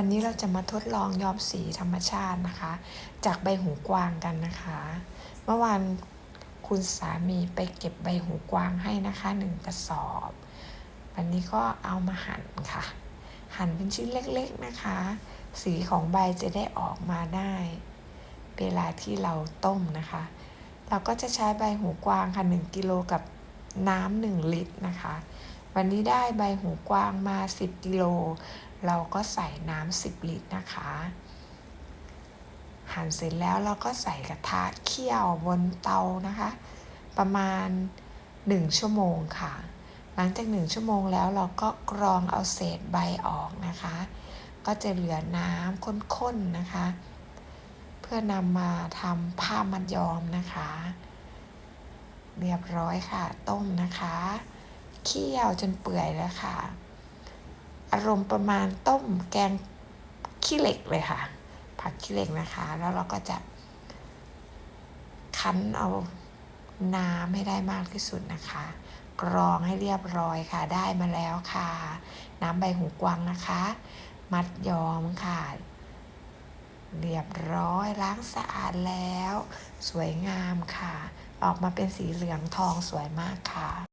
วันนี้เราจะมาทดลองย้อมสีธรรมชาตินะคะ จากใบหูกวางกันนะคะ เมื่อวานคุณสามีไปเก็บใบหูกวางให้นะคะหนึ่งกระสอบ วันนี้ก็เอามาหั่นค่ะ หั่นเป็นชิ้นเล็กๆนะคะ สีของใบจะได้ออกมาได้ เวลาที่เราต้มนะคะ เราก็จะใช้ใบหูกวางค่ะ1กิโลกับน้ำหนึ่งลิตรนะคะ วันนี้ได้ใบหูกวางมา 10กิโล เราก็ใส่น้ำ10 ลิตรนะคะ หั่นเสร็จแล้วเราก็ใส่กระทะเคี่ยวบนเตานะคะ ประมาณ 1 ชั่วโมงค่ะ หลังจาก 1 ชั่วโมงแล้วเราก็กรองเอาเศษใบออกนะคะ ก็จะเหลือน้ำข้นๆนะคะ เพื่อนำมาทำผ้ามัดย้อมนะคะ เรียบร้อยค่ะ ต้มนะคะ เคี่ยวจนเปื่อยแล้วค่ะ อารมณ์ประมาณต้มแกงขี้เหล็กเลยค่ะ ผักขี้เหล็กนะคะ แล้วเราก็จะ คั้นเอาน้ำให้ได้มากที่สุดนะคะ กรองให้เรียบร้อยค่ะ ได้มาแล้วค่ะ น้ำใบหูกวางนะคะ มัดยอมค่ะ เรียบร้อยล้างสะอาดแล้ว สวยงามค่ะ ออกมาเป็นสีเหลืองทองสวยมากค่ะ